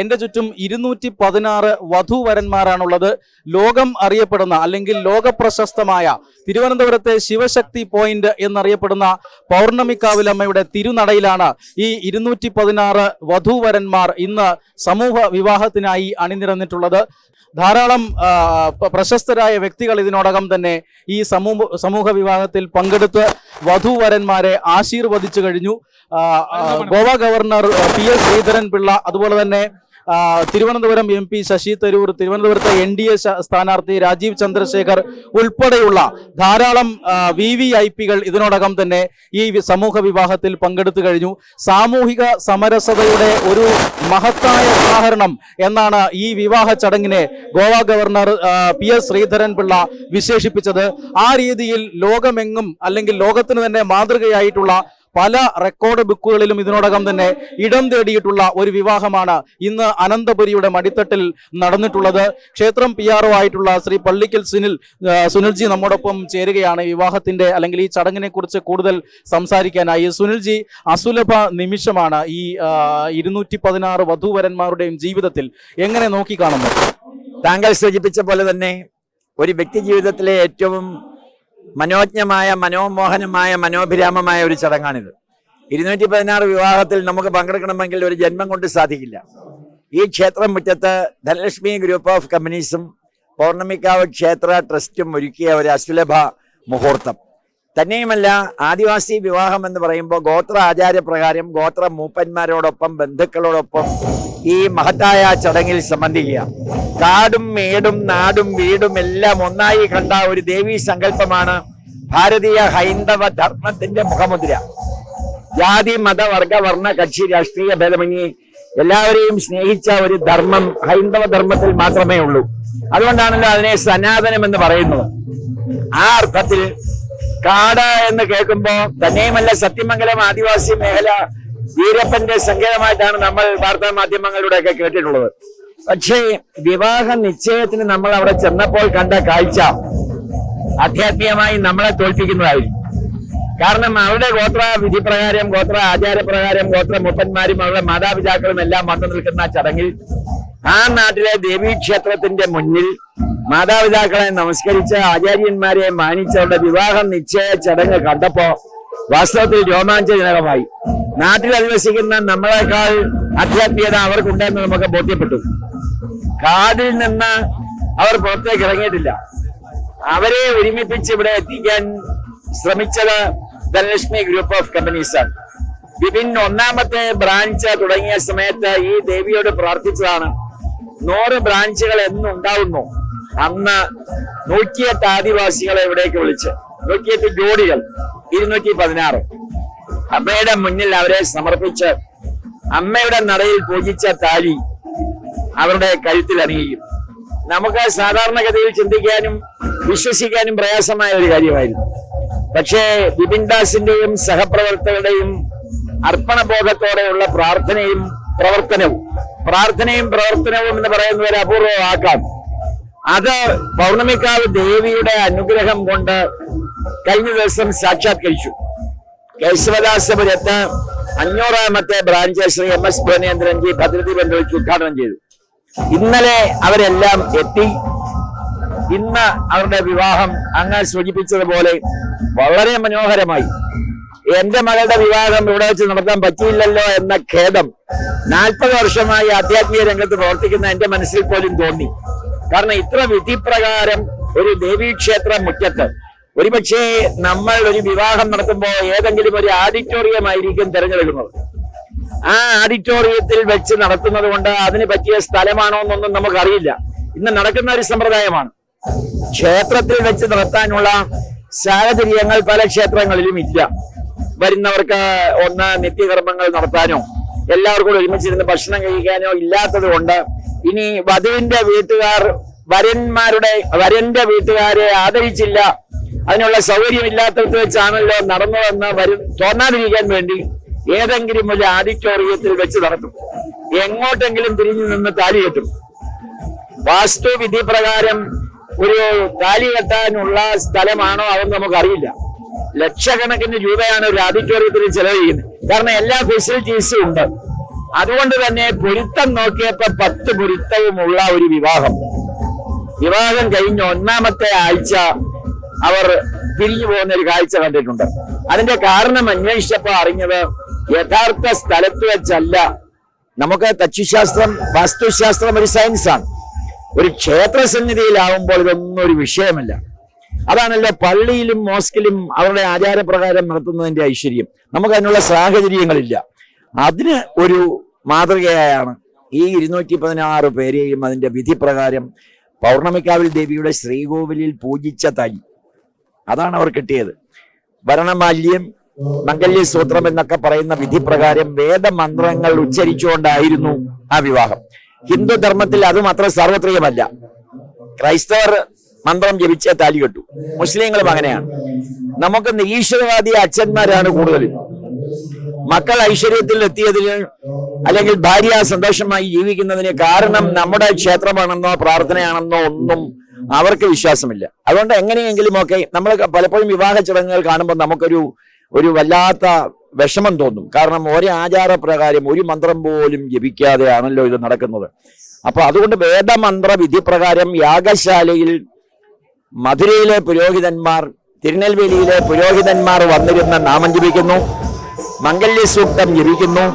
എന്റെ ചുറ്റും ഇരുന്നൂറ്റി പതിനാറ് വധുവരന്മാരാണുള്ളത്. ലോകം അറിയപ്പെടുന്ന അല്ലെങ്കിൽ ലോകപ്രശസ്തമായ തിരുവനന്തപുരത്തെ ശിവശക്തി പോയിന്റ് എന്നറിയപ്പെടുന്ന പൗർണമിക്കാവിലമ്മയുടെ തിരുനടയിലാണ് ഈ ഇരുന്നൂറ്റി പതിനാറ് വധുവരന്മാർ ഇന്ന് സമൂഹ വിവാഹത്തിനായി അണിനിരന്നിട്ടുള്ളത്. ധാരാളം പ്രശസ്തരായ വ്യക്തികൾ ഇതിനോടകം തന്നെ ഈ സമൂഹ സമൂഹ വിവാഹത്തിൽ പങ്കെടുത്ത് വധുവരന്മാരെ ആശീർവദിച്ചു കഴിഞ്ഞു. Goa governor P S Sreedharan Pillai അതുപോലെ തന്നെ തിരുവനന്തപുരം എം പി ശശി തരൂർ തിരുവനന്തപുരത്തെ എൻ ഡി എ സ്ഥാനാർത്ഥി രാജീവ് ചന്ദ്രശേഖർ ഉൾപ്പെടെയുള്ള ധാരാളം വി വി ഐ പികൾ ഇതിനോടകം തന്നെ ഈ സമൂഹ വിവാഹത്തിൽ പങ്കെടുത്തു കഴിഞ്ഞു. സാമൂഹിക സമരസതയുടെ ഒരു മഹത്തായ ഉദാഹരണം എന്നാണ് ഈ വിവാഹ ചടങ്ങിനെ Goa governor P S Sreedharan Pillai വിശേഷിപ്പിച്ചത്. ആ രീതിയിൽ ലോകമെങ്ങും അല്ലെങ്കിൽ ലോകത്തിന് തന്നെ മാതൃകയായിട്ടുള്ള പല റെക്കോർഡ് ബുക്കുകളിലും ഇതിനോടകം തന്നെ ഇടം തേടിയിട്ടുള്ള ഒരു വിവാഹമാണ് ഇന്ന് അനന്തപുരിയുടെ മടിത്തട്ടിൽ നടന്നിട്ടുള്ളത്. ക്ഷേത്രം പി ആർഒ ആയിട്ടുള്ള ശ്രീ പള്ളിക്കൽ സുനിൽ സുനിൽജി നമ്മോടൊപ്പം ചേരുകയാണ് വിവാഹത്തിന്റെ അല്ലെങ്കിൽ ഈ ചടങ്ങിനെ കുറിച്ച് കൂടുതൽ സംസാരിക്കാനായി. സുനിൽജി അസുലഭ നിമിഷമാണ് ഈ ഇരുന്നൂറ്റി പതിനാറ് വധൂവരന്മാരുടെയും ജീവിതത്തിൽ എങ്ങനെ നോക്കിക്കാണുന്നു താങ്കൾ സൂചിപ്പിച്ച പോലെ തന്നെ ഒരു വ്യക്തി ജീവിതത്തിലെ ഏറ്റവും മനോജ്ഞമായ മനോമോഹനമായ മനോഭിരാമമായ ഒരു ചടങ്ങാണിത്. ഇരുന്നൂറ്റി പതിനാറ് വിവാഹത്തിൽ നമുക്ക് പങ്കെടുക്കണമെങ്കിൽ ഒരു ജന്മം കൊണ്ട് സാധിക്കില്ല. ഈ ക്ഷേത്രം മുറ്റത്ത് ധനലക്ഷ്മി ഗ്രൂപ്പ് ഓഫ് കമ്പനീസും പൗർണമിക്കാവ് ക്ഷേത്ര ട്രസ്റ്റും ഒരുക്കിയ ഒരു അസുലഭ മുഹൂർത്തം. തന്നെയുമല്ല ആദിവാസി വിവാഹം എന്ന് പറയുമ്പോൾ ഗോത്ര ആചാരപ്രകാരം ഗോത്ര മൂപ്പന്മാരോടൊപ്പം ബന്ധുക്കളോടൊപ്പം ഈ മഹത്തായ ചടങ്ങിൽ സംബന്ധിക്കുക. കാടും മേടും നാടും വീടും എല്ലാം ഒന്നായി കണ്ട ഒരു ദേവീ സങ്കല്പമാണ് ഭാരതീയ ഹൈന്ദവ ധർമ്മത്തിന്റെ മുഖമുദ്ര. ജാതി മത വർഗ വർണ കക്ഷി രാഷ്ട്രീയ ഭേദമന്യേ എല്ലാവരെയും സ്നേഹിച്ച ഒരു ധർമ്മം ഹൈന്ദവ ധർമ്മത്തിൽ മാത്രമേ ഉള്ളൂ. അതുകൊണ്ടാണല്ലോ അതിനെ സനാതനം എന്ന് പറയുന്നത്. ആ അർത്ഥത്തിൽ കാട് എന്ന് കേൾക്കുമ്പോ തന്നെയുമല്ല സത്യമംഗലം ആദിവാസി മേഖല വീരപ്പന്റെ സങ്കേതമായിട്ടാണ് നമ്മൾ വാർത്താ മാധ്യമങ്ങളിലൂടെ ഒക്കെ കേട്ടിട്ടുള്ളത്. പക്ഷേ വിവാഹ നിശ്ചയത്തിന് നമ്മൾ അവിടെ ചെന്നപ്പോൾ കണ്ട കാഴ്ച ആധ്യാത്മികമായി നമ്മളെ തോൽപ്പിക്കുന്നതായിരിക്കും കാരണം അവരുടെ ഗോത്ര വിധി പ്രകാരം ഗോത്ര ആചാരപ്രകാരം ഗോത്ര മുപ്പന്മാരും അവരുടെ മാതാപിതാക്കളും എല്ലാം വന്നു നിൽക്കുന്ന ചടങ്ങിൽ ആ നാട്ടിലെ ദേവീക്ഷേത്രത്തിന്റെ മുന്നിൽ മാതാപിതാക്കളെ നമസ്കരിച്ച് ആചാര്യന്മാരെ മാനിച്ച് അവരുടെ വിവാഹ നിശ്ചയ ചടങ്ങ് കണ്ടപ്പോ വാസ്തവത്തിൽ രോമാഞ്ചജനകമായി. നാട്ടിൽ അധിവസിക്കുന്ന നമ്മളെക്കാൾ അധ്യാത്മീയത അവർക്കുണ്ടെന്ന് നമുക്ക് ബോധ്യപ്പെട്ടു. കാടിൽ നിന്ന് അവർ പുറത്തേക്ക് ഇറങ്ങിയിട്ടില്ല. അവരെ ഒരുമിപ്പിച്ച് ഇവിടെ എത്തിക്കാൻ ശ്രമിച്ചത് ധനലക്ഷ്മി ഗ്രൂപ്പ് ഓഫ് കമ്പനീസ് ആണ്. വിപിൻ ഒന്നാമത്തെ ബ്രാഞ്ച് തുടങ്ങിയ സമയത്ത് ഈ ദേവിയോട് പ്രാർത്ഥിച്ചതാണ്. നൂറ് ബ്രാഞ്ചുകൾ എന്നുണ്ടാവുന്നു. അന്ന് നൂറ്റിയെട്ട് ആദിവാസികളെ ഇവിടേക്ക് വിളിച്ച്. നൂറ്റിയെട്ട് ജോഡികൾ ഇരുന്നൂറ്റി പതിനാറ് അമ്മയുടെ മുന്നിൽ അവരെ സമർപ്പിച്ച് അമ്മയുടെ നടയിൽ പൂജിച്ച താലി അവരുടെ കഴുത്തിൽ അണിയിക്കും. നമുക്ക് സാധാരണഗതിയിൽ ചിന്തിക്കാനും വിശ്വസിക്കാനും പ്രയാസമായ ഒരു കാര്യമായിരുന്നു. പക്ഷേ ബിപിൻ ദാസിന്റെയും സഹപ്രവർത്തകരുടെയും അർപ്പണബോധത്തോടെയുള്ള പ്രാർത്ഥനയും പ്രവർത്തനവും പ്രാർത്ഥനയും പ്രവർത്തനവും എന്ന് പറയുന്ന ഒരു അത് പൗർണമിക്കാവ് ദേവിയുടെ അനുഗ്രഹം കൊണ്ട് കഴിഞ്ഞ ദിവസം സാക്ഷാത്കരിച്ചു കേശവദാസപുരത്ത് അഞ്ഞൂറാമത്തെ branch Shri M S Premendranji ഭദ്രതി ബന്ധുവിച്ച് ഉദ്ഘാടനം ചെയ്തു. ഇന്നലെ അവരെല്ലാം എത്തി. ഇന്ന് അവരുടെ വിവാഹം അങ്ങ് സൂചിപ്പിച്ചതുപോലെ വളരെ മനോഹരമായി. എന്റെ മകളുടെ വിവാഹം ഇവിടെ വെച്ച് നടത്താൻ പറ്റിയില്ലല്ലോ എന്ന ഖേദം നാൽപ്പത് വർഷമായി ആധ്യാത്മിക രംഗത്ത് പ്രവർത്തിക്കുന്ന എന്റെ മനസ്സിൽ പോലും തോന്നി. കാരണം ഇത്ര വിധിപ്രകാരം ഒരു ദേവീക്ഷേത്ര മുറ്റത്ത് ഒരുപക്ഷെ നമ്മൾ ഒരു വിവാഹം നടത്തുമ്പോൾ ഏതെങ്കിലും ഒരു ആഡിറ്റോറിയം ആയിരിക്കും തിരഞ്ഞെടുക്കുന്നത്. ആ ആഡിറ്റോറിയത്തിൽ വെച്ച് നടത്തുന്നത് കൊണ്ട് അതിന് പറ്റിയ സ്ഥലമാണോ എന്നൊന്നും നമുക്കറിയില്ല. ഇന്ന് നടക്കുന്ന ഒരു സമ്പ്രദായമാണ്. ക്ഷേത്രത്തിൽ വെച്ച് നടത്താനുള്ള സാഹചര്യങ്ങൾ പല ക്ഷേത്രങ്ങളിലും ഇല്ല. വരുന്നവർക്ക് ഒന്ന് നിത്യകർമ്മങ്ങൾ നടത്താനോ എല്ലാവർക്കും ഒരുമിച്ചിരുന്ന് ഭക്ഷണം കഴിക്കാനോ ഇല്ലാത്തത് കൊണ്ട് ഇനി വധുവിന്റെ വീട്ടുകാർ വരന്മാരുടെ വരന്റെ വീട്ടുകാരെ ആദരിച്ചില്ല അതിനുള്ള സൗകര്യമില്ലാത്തടത്ത് വെച്ചാണല്ലോ നടന്നതെന്ന് വരും തോന്നാതിരിക്കാൻ വേണ്ടി ഏതെങ്കിലും ഒരു ആഡിറ്റോറിയത്തിൽ വെച്ച് നടത്തും എങ്ങോട്ടെങ്കിലും തിരിഞ്ഞു നിന്ന് താലി കെട്ടും. വാസ്തുവിധി പ്രകാരം ഒരു താലി കെട്ടാനുള്ള സ്ഥലമാണോ അതെന്ന് നമുക്കറിയില്ല. ലക്ഷക്കണക്കിന് രൂപയാണ് ഒരു ആഡിറ്റോറിയത്തിൽ ചെലവ് ചെയ്യുന്നത്. കാരണം എല്ലാ ഫെസിലിറ്റീസും ഉണ്ട്. അതുകൊണ്ട് തന്നെ പൊരുത്തം നോക്കിയപ്പോ പത്ത് പൊരുത്തവുമുള്ള ഒരു വിവാഹം. വിവാഹം കഴിഞ്ഞ ഒന്നാമത്തെ ആഴ്ച അവർ പിരിഞ്ഞു പോകുന്ന ഒരു കാഴ്ച കണ്ടിട്ടുണ്ട്. അതിന്റെ കാരണം അന്വേഷിച്ചപ്പോ അറിഞ്ഞത് യഥാർത്ഥ സ്ഥലത്ത് വെച്ചല്ല. നമുക്ക് തച്ചുശാസ്ത്രം വാസ്തുശാസ്ത്രം ഒരു സയൻസാണ് ഒരു ക്ഷേത്ര സന്നിധിയിലാവുമ്പോൾ ഇതൊന്നും ഒരു വിഷയമല്ല. അതാണല്ലോ പള്ളിയിലും മോസ്കിലും അവരുടെ ആചാരപ്രകാരം നടത്തുന്നതിന്റെ ഐശ്വര്യം. നമുക്ക് അതിനുള്ള സാഹചര്യങ്ങളില്ല. അതിന് ഒരു മാതൃകയായാണ് ഈ ഇരുന്നൂറ്റി പതിനാറ് പേരെയും അതിന്റെ വിധി പ്രകാരം പൗർണമിക്കാവിൽ ദേവിയുടെ ശ്രീകോവിലിൽ പൂജിച്ച തലി അതാണ് അവർ കിട്ടിയത്. ഭരണമാല്യം മംഗല്യ സൂത്രം എന്നൊക്കെ പറയുന്ന വിധി പ്രകാരം വേദമന്ത്രങ്ങൾ ഉച്ചരിച്ചുകൊണ്ടായിരുന്നു ആ വിവാഹം. ഹിന്ദു ധർമ്മത്തിൽ അത് മാത്രം സാർവത്രികമല്ല. ക്രൈസ്തവർ മന്ത്രം ജപിച്ച താലി കെട്ടു. മുസ്ലിങ്ങളും അങ്ങനെയാണ്. നമുക്ക് നിരീശ്വരവാദി അച്ഛന്മാരാണ് കൂടുതലും. മക്കൾ ഐശ്വര്യത്തിൽ എത്തിയതിന് അല്ലെങ്കിൽ ഭാര്യ സന്തോഷമായി ജീവിക്കുന്നതിന് കാരണം നമ്മുടെ ക്ഷേത്രമാണെന്നോ പ്രാർത്ഥനയാണെന്നോ ഒന്നും അവർക്ക് വിശ്വാസമില്ല. അതുകൊണ്ട് എങ്ങനെയെങ്കിലും ഒക്കെ നമ്മൾ പലപ്പോഴും വിവാഹ ചടങ്ങുകൾ കാണുമ്പോൾ നമുക്കൊരു ഒരു വല്ലാത്ത വിഷമം തോന്നും. കാരണം ഒരേ ആചാരപ്രകാരം ഒരു മന്ത്രം പോലും ജപിക്കാതെയാണല്ലോ ഇത് നടക്കുന്നത്. അപ്പൊ അതുകൊണ്ട് വേദമന്ത്ര വിധി പ്രകാരം യാഗശാലയിൽ മധുരയിലെ പുരോഹിതന്മാർ തിരുനെൽവേലിയിലെ പുരോഹിതന്മാർ വന്നിരുന്ന നാമം ജപിക്കുന്നു. മംഗല്യസൂക്തം ജപിക്കുന്നു.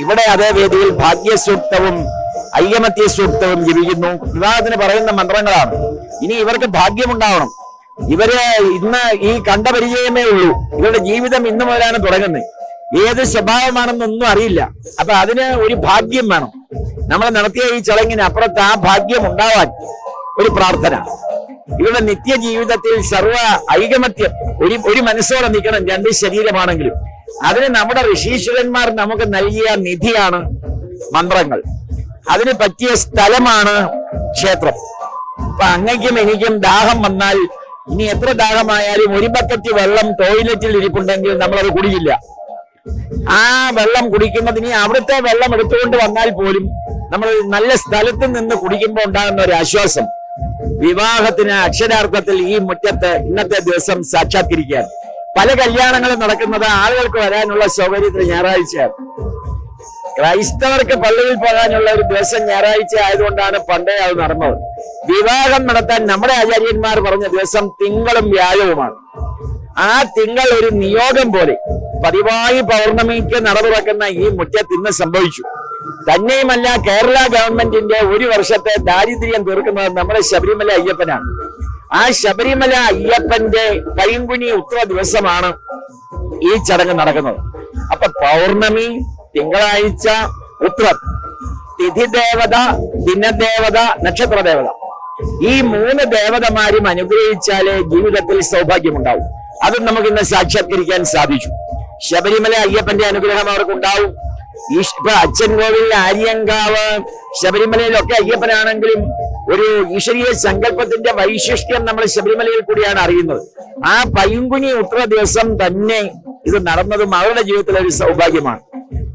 ഇവിടെ അതേ വേദിയിൽ ഭാഗ്യസൂക്തവും ഐകമത്യ സൂക്തവും ജപിക്കുന്നു വിവാഹത്തിന് പറയുന്ന മന്ത്രങ്ങളാണ്. ഇനി ഇവർക്ക് ഭാഗ്യമുണ്ടാവണം. ഇവർ ഇന്ന് ഈ കണ്ട പരിചയമേ ഉള്ളൂ. ഇവരുടെ ജീവിതം ഇന്നു മുതലാണ് തുടങ്ങുന്നത്. ഏത് സ്വഭാവമാണെന്നൊന്നും അറിയില്ല. അപ്പൊ അതിന് ഒരു ഭാഗ്യം വേണം. നമ്മൾ നടത്തിയ ഈ ചടങ്ങിന് അപ്പുറത്ത് ആ ഭാഗ്യം ഉണ്ടാവാൻ ഒരു പ്രാർത്ഥന. ഇവരുടെ നിത്യജീവിതത്തിൽ സർവ ഐകമത്യം ഒരു ഒരു മനസ്സോടെ നിൽക്കണം. രണ്ട് ശരീരമാണെങ്കിലും. അതിന് നമ്മുടെ ഋഷീശ്വരന്മാർ നമുക്ക് നൽകിയ നിധിയാണ് മന്ത്രങ്ങൾ. അതിന് പറ്റിയ സ്ഥലമാണ് ക്ഷേത്രം. അപ്പൊ അങ്ങയ്ക്കും എനിക്കും ദാഹം വന്നാൽ ഇനി എത്ര ദാഹമായാലും ഒരു ബക്കറ്റ് വെള്ളം ടോയ്ലറ്റിൽ ഇരിപ്പുണ്ടെങ്കിൽ നമ്മളത് കുടിക്കില്ല. ആ വെള്ളം കുടിക്കുന്നതിന് അവിടുത്തെ വെള്ളം എടുത്തുകൊണ്ട് വന്നാൽ പോലും നമ്മൾ നല്ല സ്ഥലത്ത് നിന്ന് കുടിക്കുമ്പോൾ ഉണ്ടാകുന്ന ഒരു ആശ്വാസം. വിവാഹത്തിന് അക്ഷരാർത്ഥത്തിൽ ഈ മുറ്റത്ത് ഇന്നത്തെ ദിവസം സാക്ഷാത്കരിക്കാൻ പല കല്യാണങ്ങളും നടക്കുന്നത് ആളുകൾക്ക് വരാനുള്ള സൗകര്യത്തിന് ഞായറാഴ്ചയാണ്. ക്രൈസ്തവർക്ക് പള്ളിയിൽ പോകാനുള്ള ഒരു ദിവസം ഞായറാഴ്ച ആയതുകൊണ്ടാണ് പണ്ടേ അത് നടന്നത്. വിവാഹം നടത്താൻ നമ്മുടെ ആചാര്യന്മാർ പറഞ്ഞ ദിവസം തിങ്കളും വ്യാഴവുമാണ്. ആ തിങ്കൾ ഒരു നിയോഗം പോലെ പതിവായി പൗർണമിക്ക് നട ഈ മുറ്റത്ത് ഇന്ന് സംഭവിച്ചു. തന്നെയുമല്ല കേരള ഗവൺമെന്റിന്റെ ഒരു വർഷത്തെ ദാരിദ്ര്യം തീർക്കുന്നത് നമ്മുടെ ശബരിമല അയ്യപ്പനാണ്. ആ ശബരിമല അയ്യപ്പന്റെ കൈങ്കുനി ഉത്തര ദിവസമാണ് ഈ ചടങ്ങ് നടക്കുന്നത്. അപ്പൊ പൗർണമി തിങ്കളാഴ്ച ഉത്രം. തിഥി ദേവത ദിനദേവത നക്ഷത്ര ദേവത ഈ മൂന്ന് ദേവതമാരും അനുഗ്രഹിച്ചാലേ ജീവിതത്തിൽ സൗഭാഗ്യമുണ്ടാവും. അതും നമുക്ക് ഇന്ന് സാക്ഷാത്കരിക്കാൻ സാധിച്ചു. ശബരിമല അയ്യപ്പന്റെ അനുഗ്രഹം അവർക്ക് ഉണ്ടാവും ഈ ഇപ്പൊ അച്ഛൻ കോവിൽ ആര്യങ്കാവ് ശബരിമലയിലൊക്കെ അയ്യപ്പനാണെങ്കിലും ഒരു ഈശ്വരീയ സങ്കല്പത്തിന്റെ വൈശിഷ്ട്യം നമ്മൾ ശബരിമലയിൽ കൂടിയാണ് അറിയുന്നത്. ആ പൈങ്കുനി ഉത്ര ദിവസം തന്നെ ഇത് നടന്നതും അവരുടെ ജീവിതത്തിലെ ഒരു സൗഭാഗ്യമാണ്.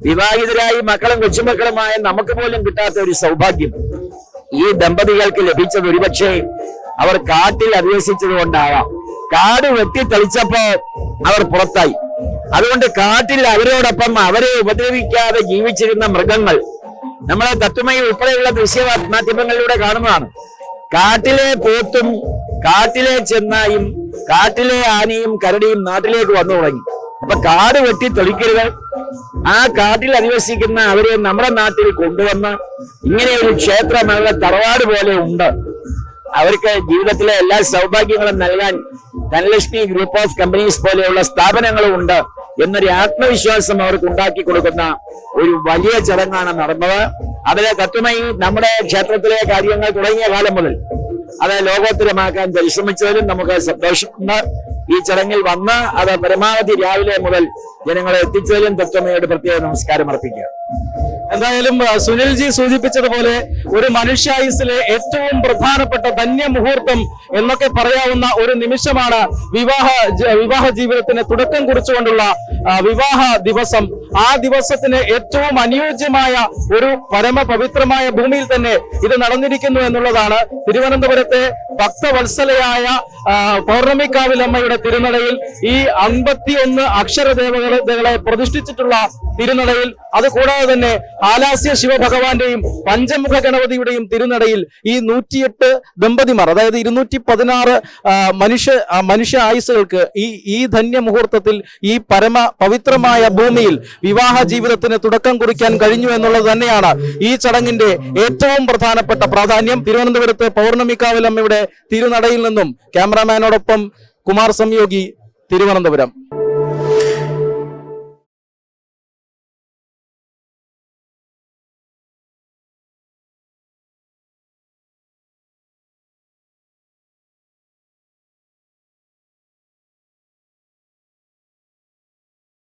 വിവാഹിതരായി മക്കളും കൊച്ചുമക്കളുമായ നമുക്ക് പോലും കിട്ടാത്ത ഒരു സൗഭാഗ്യം. ഈ ദമ്പതികൾക്ക് ലഭിച്ചത് ഒരുപക്ഷെ അവർ കാട്ടിൽ അധിവസിച്ചത് കൊണ്ടാകാം കാട് വെട്ടി തെളിച്ചപ്പോ അവർ പുറത്തായി. അതുകൊണ്ട് കാട്ടിൽ അവരോടൊപ്പം അവരെ ഉപദ്രവിക്കാതെ ജീവിച്ചിരുന്ന മൃഗങ്ങൾ നമ്മളെ തത്വമയി ഉൾപ്പെടെയുള്ള ദൃശ്യ മാധ്യമങ്ങളിലൂടെ കാണുന്നതാണ്. കാട്ടിലെ പോത്തും കാട്ടിലെ ചെന്നായും കാട്ടിലെ ആനയും കരടിയും നാട്ടിലേക്ക് വന്നു തുടങ്ങി. അപ്പൊ കാട് വെട്ടി തെളിക്കരുത്. ആ കാട്ടിൽ അധിവസിക്കുന്ന അവരെ നമ്മുടെ നാട്ടിൽ കൊണ്ടുവന്ന് ഇങ്ങനെ ഒരു ക്ഷേത്രം അവരുടെ തറവാട് പോലെ ഉണ്ട്. അവർക്ക് ജീവിതത്തിലെ എല്ലാ സൗഭാഗ്യങ്ങളും നൽകാൻ ധനലക്ഷ്മി ഗ്രൂപ്പ് ഓഫ് കമ്പനീസ് പോലെയുള്ള സ്ഥാപനങ്ങളും ഉണ്ട് എന്നൊരു ആത്മവിശ്വാസം അവർക്ക് ഉണ്ടാക്കി കൊടുക്കുന്ന ഒരു വലിയ ചടങ്ങാണ് നടന്നത്. അതിലെ തത്വമായി നമ്മുടെ ക്ഷേത്രത്തിലെ കാര്യങ്ങൾ തുടങ്ങിയ കാലം മുതൽ അത് ലോകോത്തരമാക്കാൻ പരിശ്രമിച്ചതിലും നമുക്ക് സന്തോഷമുണ്ട്. ഈ ചടങ്ങിൽ വന്ന് അത് പരമാവധി രാവിലെ മുതൽ ജനങ്ങളെ എത്തിച്ചതിലും തത്വമയുടെ പ്രത്യേക നമസ്കാരം അർപ്പിക്കുക. എന്തായാലും സുനിൽജി സൂചിപ്പിച്ചതുപോലെ ഒരു മനുഷ്യായുസിലെ ഏറ്റവും പ്രധാനപ്പെട്ട ധന്യമുഹൂർത്തം എന്നൊക്കെ പറയാവുന്ന ഒരു നിമിഷമാണ് വിവാഹ വിവാഹ ജീവിതത്തിന് തുടക്കം കുറിച്ചുകൊണ്ടുള്ള വിവാഹ ദിവസം. ആ ദിവസത്തിന് ഏറ്റവും അനുയോജ്യമായ ഒരു പരമപവിത്രമായ ഭൂമിയിൽ തന്നെ ഇത് നടന്നിരിക്കുന്നു എന്നുള്ളതാണ്. തിരുവനന്തപുരത്തെ ഭക്തവത്സലയായ പൗർണമിക്കാവിലമ്മയുടെ തിരുനടയിൽ ഈ അമ്പത്തിയൊന്ന് അക്ഷരദേവകളെ പ്രതിഷ്ഠിച്ചിട്ടുള്ള തിരുനടയിൽ അതുകൂടാതെ തന്നെ ആലാസ്യ ശിവഭഗവാന്റെയും പഞ്ചമുഖ ഗണപതിയുടെയും തിരുനടയിൽ ഈ നൂറ്റിയെട്ട് ദമ്പതിമാർ അതായത് ഇരുന്നൂറ്റി പതിനാറ് മനുഷ്യ മനുഷ്യ ആയുസുകൾക്ക് ഈ ഈ ധന്യ മുഹൂർത്തത്തിൽ ഈ പരമ പവിത്രമായ ഭൂമിയിൽ വിവാഹ ജീവിതത്തിന് തുടക്കം കുറിക്കാൻ കഴിഞ്ഞു എന്നുള്ളത് തന്നെയാണ് ഈ ചടങ്ങിന്റെ ഏറ്റവും പ്രധാനപ്പെട്ട പ്രാധാന്യം. തിരുവനന്തപുരത്ത് പൗർണമിക്കാവിലമ്മയുടെ തിരുനടയിൽ നിന്നും ക്യാമറാമാനോടൊപ്പം കുമാർ സംയോഗി തിരുവനന്തപുരം.